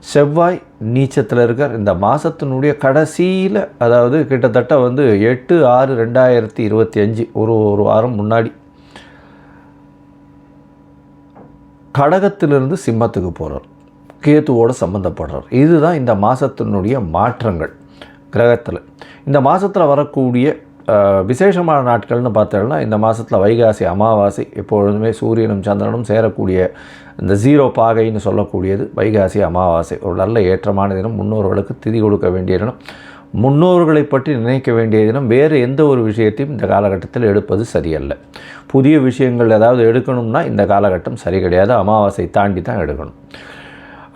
செவ்வாய் நீச்சத்தில் இருக்கார். இந்த மாதத்தினுடைய கடைசியில் அதாவது கிட்டத்தட்ட வந்து எட்டு ஆறு ரெண்டாயிரத்தி இருபத்தி அஞ்சு ஒரு ஒரு வாரம் முன்னாடி கடகத்திலிருந்து சிம்மத்துக்கு போகிறார் கேத்துவோடு சம்மந்தப்படுறார் இதுதான் இந்த மாதத்தினுடைய மாற்றங்கள் கிரகத்தில். இந்த மாதத்தில் வரக்கூடிய விசேஷமான நாட்கள்னு பார்த்தோம்னா இந்த மாதத்தில் வைகாசி அமாவாசை எப்பொழுதுமே சூரியனும் சந்திரனும் சேரக்கூடிய இந்த ஜீரோ பாகைன்னு சொல்லக்கூடியது வைகாசி அமாவாசை. ஒரு நல்ல ஏற்றமான தினம். முன்னோர்களுக்கு திதி கொடுக்க வேண்டிய தினம். முன்னோர்களை பற்றி நினைக்க வேண்டிய தினம். வேறு எந்த ஒரு விஷயத்தையும் இந்த காலகட்டத்தில் எடுப்பது சரியல்ல. புதிய விஷயங்கள் ஏதாவது எடுக்கணும்னா இந்த காலகட்டம் சரி கிடையாது. அமாவாசை தாண்டி தான் எடுக்கணும்.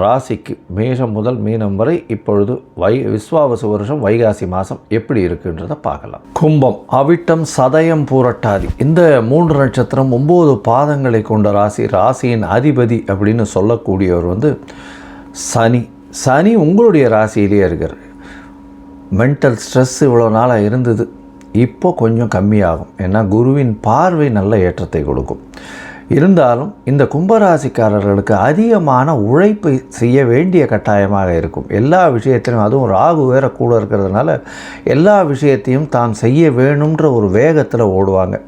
ராசிக்கு மேஷம் முதல் மீனம் வரை இப்பொழுது வை விஸ்வாவச வருஷம் வைகாசி மாதம் எப்படி இருக்குன்றதை பார்க்கலாம். கும்பம் அவிட்டம் சதயம் பூரட்டாதி. இந்த மூன்று நட்சத்திரம் ஒம்பது பாதங்களை கொண்ட ராசி ராசியின் அதிபதி அப்படின்னு சொல்லக்கூடியவர் வந்து சனி. சனி உங்களுடைய ராசியிலேயே இருக்கார் மென்டல் ஸ்ட்ரெஸ் இவ்வளோ நாளாக இருந்தது. இப்போ கொஞ்சம் கம்மியாகும். ஏன்னா குருவின் பார்வை நல்ல ஏற்றத்தை கொடுக்கும். இருந்தாலும் இந்த கும்பராசிக்காரர்களுக்கு அதிகமான உழைப்பு செய்ய வேண்டிய கட்டாயமாக இருக்கும். எல்லா விஷயத்திலும் அதுவும் ராகு வேற கூட இருக்கிறதுனால எல்லா விஷயத்தையும் தான் செய்ய வேணுன்ற ஒரு வேகத்தில் ஓடுவாங்க.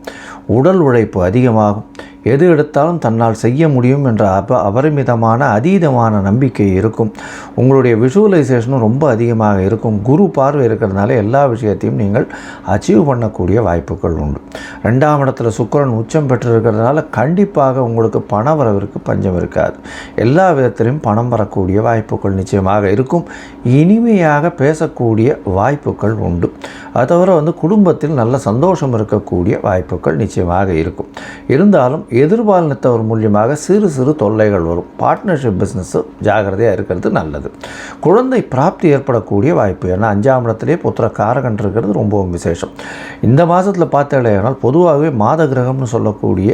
உடல் உழைப்பு அதிகமாகும். எது எடுத்தாலும் தன்னால் செய்ய முடியும் என்ற அப அபரிமிதமான அதீதமான நம்பிக்கை இருக்கும். உங்களுடைய விஷுவலைசேஷனும் ரொம்ப அதிகமாக இருக்கும். குரு பார்வை இருக்கிறதுனால எல்லா விஷயத்தையும் நீங்கள் அச்சீவ் பண்ணக்கூடிய வாய்ப்புகள் உண்டு. ரெண்டாம் இடத்துல சுக்கரன் உச்சம் பெற்றிருக்கிறதுனால கண்டிப்பாக உங்களுக்கு பண வரவிற்கு பஞ்சம் இருக்காது. எல்லா விதத்திலும் பணம் வரக்கூடிய வாய்ப்புகள் நிச்சயமாக இருக்கும். இனிமையாக பேசக்கூடிய வாய்ப்புகள் உண்டு. அது தவிர வந்து குடும்பத்தில் நல்ல சந்தோஷம் இருக்கக்கூடிய வாய்ப்புகள் நிச்சயமாக இருக்கும். இருந்தாலும் எதிர்பாலினத்தவர் மூலியமாக சிறு சிறு தொல்லைகள் வரும். பார்ட்னர்ஷிப் பிஸ்னஸும் ஜாகிரதையாக இருக்கிறது நல்லது. குழந்தை பிராப்தி ஏற்படக்கூடிய வாய்ப்பு. ஏன்னா அஞ்சாம் இடத்துலேயே புத்திர காரகன் இருக்கிறது ரொம்பவும் விசேஷம். இந்த மாதத்தில் பார்த்தாலேயானால் பொதுவாகவே மாத கிரகம்னு சொல்லக்கூடிய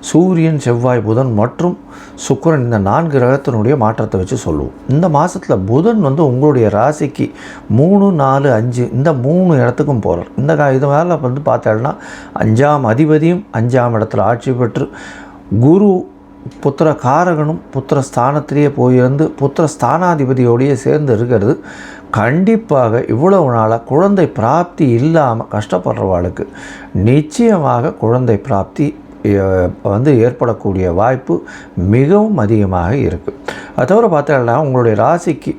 சூரியன் செவ்வாய் புதன் மற்றும் சுக்கிரன் இந்த நான்கு கிரகத்தினுடைய மாற்றத்தை வச்சு சொல்லுவோம். இந்த மாதத்தில் புதன் வந்து உங்களுடைய ராசிக்கு மூணு நாலு அஞ்சு இந்த மூணு இடத்துக்கும் போகிறார் இந்த கா இது மேலே வந்து பார்த்தோம்னா அஞ்சாம் அதிபதியும் அஞ்சாம் இடத்துல ஆட்சி பெற்று குரு புத்திர காரகனும் புத்திர ஸ்தானத்திலேயே போயிருந்து புத்திர ஸ்தானாதிபதியோடையே சேர்ந்து இருக்கிறது. கண்டிப்பாக இவ்வளவு நாளாக குழந்தை பிராப்தி இல்லாமல் கஷ்டப்படுறவாளுக்கு நிச்சயமாக குழந்தை பிராப்தி வந்து ஏற்படக்கூடிய வாய்ப்பு மிகவும் அதிகமாக இருக்குது அது தவிர பார்த்தீங்கன்னா உங்களுடைய ராசிக்கு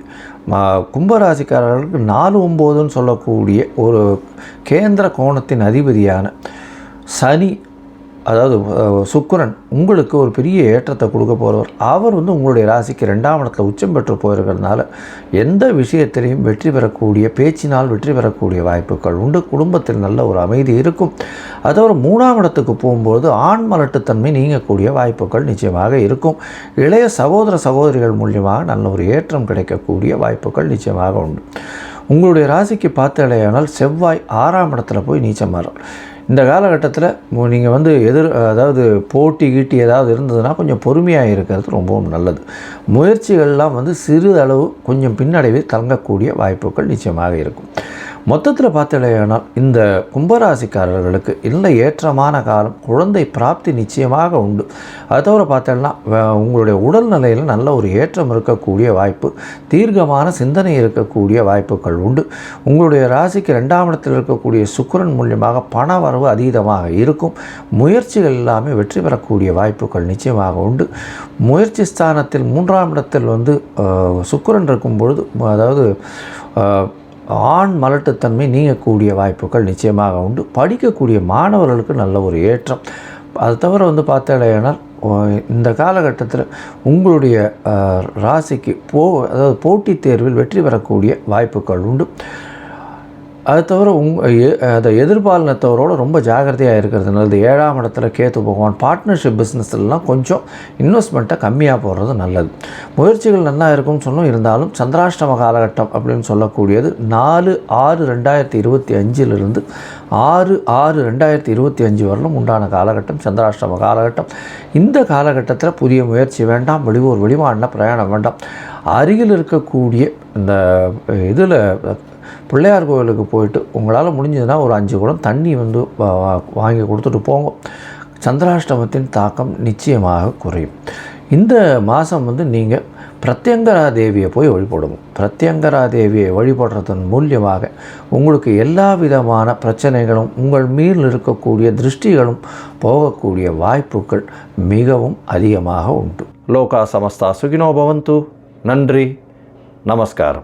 ம- கும்ப ராசிக்காரர்களுக்கு நாலு ஒம்போதுன்னு சொல்லக்கூடிய ஒரு கேந்திர கோணத்தின் அதிபதியான சனி அதாவது சுக்கரன் உங்களுக்கு ஒரு பெரிய ஏற்றத்தை கொடுக்க போகிறவர் அவர் வந்து உங்களுடைய ராசிக்கு ரெண்டாம் இடத்துல உச்சம் பெற்று போயிருக்கிறதுனால எந்த விஷயத்திலையும் வெற்றி பெறக்கூடிய பேச்சினால் வெற்றி பெறக்கூடிய வாய்ப்புகள் உண்டு. குடும்பத்தில் நல்ல ஒரு அமைதி இருக்கும். அதோட மூணாம் இடத்துக்கு போகும்போது ஆண் மலட்டுத்தன்மை நீங்கக்கூடிய வாய்ப்புகள் நிச்சயமாக இருக்கும். இளைய சகோதர சகோதரிகள் மூலியமாக நல்ல ஒரு ஏற்றம் கிடைக்கக்கூடிய வாய்ப்புகள் நிச்சயமாக உண்டு. உங்களுடைய ராசிக்கு பார்த்தாலேயானால் செவ்வாய் ஆறாம் இடத்துல போய் நீச்சமாறும் இந்த காலகட்டத்தில் நீங்கள் வந்து எதிர் அதாவது போட்டி கீட்டி ஏதாவது இருந்ததுன்னா கொஞ்சம் பொறுமையாக இருக்கிறது ரொம்பவும் நல்லது. முயற்சிகள்லாம் வந்து சிறு அளவு கொஞ்சம் பின்னடைவே தங்கக்கூடிய வாய்ப்புகள் நிச்சயமாக இருக்கும். மொத்தத்தில் பார்த்தலையானால் இந்த கும்பராசிக்காரர்களுக்கு இல்லை ஏற்றமான காலம் குழந்தை பிராப்தி நிச்சயமாக உண்டு. அது தவிர பார்த்தோம்னா உங்களுடைய உடல்நிலையில் நல்ல ஒரு ஏற்றம் இருக்கக்கூடிய வாய்ப்பு தீர்க்கமான சிந்தனை இருக்கக்கூடிய வாய்ப்புகள் உண்டு. உங்களுடைய ராசிக்கு ரெண்டாம் இடத்தில் இருக்கக்கூடிய சுக்கிரன் மூலியமாக பண வரவு அதீதமாக இருக்கும். முயற்சிகள் எல்லாமே வெற்றி பெறக்கூடிய வாய்ப்புகள் நிச்சயமாக உண்டு. முயற்சி ஸ்தானத்தில் மூன்றாம் இடத்தில் வந்து சுக்கரன் சுக்கிரன் இருக்கும் பொழுது அதாவது ஆண் மலட்டுத்தன்மை நீங்கக்கூடிய வாய்ப்புகள் நிச்சயமாக உண்டு. படிக்கக்கூடிய மாணவர்களுக்கு நல்ல ஒரு ஏற்றம். அது தவிர வந்து பார்த்தாலேனால் இந்த காலகட்டத்தில் உங்களுடைய ராசிக்கு போ அதாவது போட்டித் தேர்வில் வெற்றி பெறக்கூடிய வாய்ப்புகள் உண்டு. அது தவிர உங் எ- அதை எதிர்பாலினத்தவரோட ரொம்ப ஜாகிரதையாக இருக்கிறது நல்லது ஏழாம் இடத்துல கேத்து பகவான் பார்ட்னர்ஷிப் பிஸ்னஸ்லாம் கொஞ்சம் இன்வெஸ்ட்மெண்ட்டை கம்மியாக போடுறது நல்லது. முயற்சிகள் நல்லா இருக்கும்னு சொன்னோம் இருந்தாலும் சந்திராஷ்டம காலகட்டம் அப்படின்னு சொல்லக்கூடியது நாலு ஆறு ரெண்டாயிரத்தி இருபத்தி அஞ்சிலிருந்து ஆறு ஆறு ரெண்டாயிரத்தி இருபத்தி அஞ்சு வரலும் உண்டான காலகட்டம் சந்திராஷ்டம காலகட்டம். இந்த காலகட்டத்தில் புதிய முயற்சி வேண்டாம். வெளியூர் வெளிமாநில பிரயாணம் வேண்டாம். அருகில் இருக்கக்கூடிய இந்த இதில் பிள்ளையார் கோவிலுக்கு போயிட்டு உங்களால் முடிஞ்சதுன்னா ஒரு அஞ்சு குடம் தண்ணி வந்து வா- வாங்கி கொடுத்துட்டு போங்க. சந்திராஷ்டமத்தின் தாக்கம் நிச்சயமாக குறையும். இந்த மாதம் வந்து நீங்கள் பிரத்யங்கரா தேவியை போய் வழிபடுங்க. பிரத்யங்கரா தேவியை வழிபடுறதன் மூலியமாக உங்களுக்கு எல்லா விதமான பிரச்சனைகளும் உங்கள் மீது இருக்கக்கூடிய திருஷ்டிகளும் போகக்கூடிய வாய்ப்புகள் மிகவும் அதிகமாக உண்டு. லோகா சமஸ்தா சுகினோ பவந்து. நன்றி. நமஸ்காரம்.